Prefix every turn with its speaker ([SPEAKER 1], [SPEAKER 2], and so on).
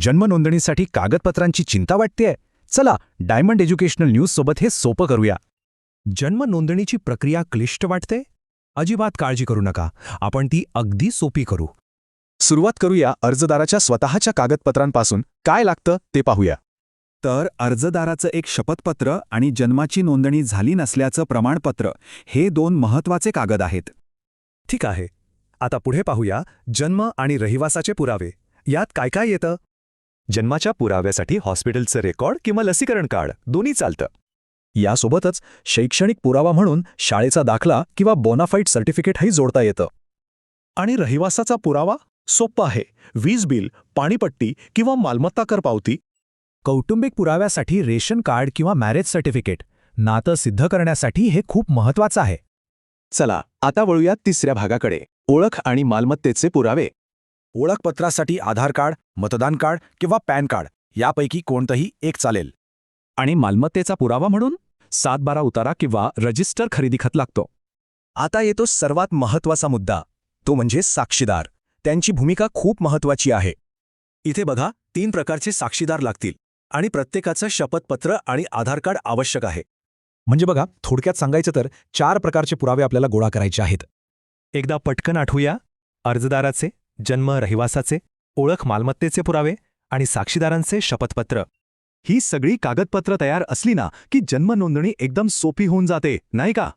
[SPEAKER 1] जन्म नोंदणीसाठी कागदपत्रांची चिंता वाटतेय. चला डायमंड एज्युकेशनल न्यूज सोबत हे सोपं करूया.
[SPEAKER 2] जन्म नोंदणीची प्रक्रिया क्लिष्ट वाटते? अजिबात काळजी करू नका. आपण ती अगदी सोपी करू.
[SPEAKER 1] सुरुवात करूया अर्जदाराच्या स्वतःच्या कागदपत्रांपासून. काय लागतं ते पाहूया.
[SPEAKER 3] तर अर्जदाराचं एक शपथपत्र आणि जन्माची नोंदणी झाली नसल्याचं प्रमाणपत्र हे दोन महत्त्वाचे कागद आहेत.
[SPEAKER 2] ठीक आहे. आता पुढे पाहूया जन्म आणि रहिवासाचे पुरावे. यात काय काय येतं? जन्माच्या पुराव्यासाठी हॉस्पिटलचं रेकॉर्ड किंवा लसीकरण कार्ड दोन्ही चालतं.
[SPEAKER 1] यासोबतच शैक्षणिक पुरावा म्हणून शाळेचा दाखला किंवा बोनाफाईट सर्टिफिकेटही जोडता येतं.
[SPEAKER 2] आणि रहिवासाचा पुरावा? सोप्पा आहे. वीज बिल पाणीपट्टी किंवा मालमत्ता कर पावती. कौटुंबिक पुराव्यासाठी रेशन कार्ड किंवा मॅरेज सर्टिफिकेट नातं सिद्ध करण्यासाठी हे खूप महत्वाचं आहे.
[SPEAKER 1] चला आता वळूया तिसऱ्या भागाकडे. ओळख आणि मालमत्तेचे पुरावे.
[SPEAKER 3] ओळखपत्रासाठी आधार कार्ड मतदान कार्ड किंवा पॅन कार्ड यापैकी कोणतंही एक चालेल.
[SPEAKER 1] आणि मालमत्तेचा पुरावा म्हणून? सात बारा उतारा किंवा रजिस्टर खरेदी खत लागतो.
[SPEAKER 2] आता येतो सर्वात महत्त्वाचा मुद्दा. तो म्हणजे साक्षीदार. त्यांची भूमिका खूप महत्वाची आहे. इथे बघा तीन प्रकारचे साक्षीदार लागतील. आणि प्रत्येकाचं शपथपत्र आणि आधार कार्ड आवश्यक आहे. म्हणजे बघा थोडक्यात सांगायचं तर चार प्रकारचे पुरावे आपल्याला गोळा करायचे आहेत. एकदा पटकन आठवूया. अर्जदाराचे जन्म रहिवासाचे ओळख मालमत्तेचे पुरावे आणि साक्षीदारांचे शपथपत्र. ही सगळी कागदपत्र तयार असली ना की जन्म नोंदणी एकदम सोपी होऊन जाते नाही का?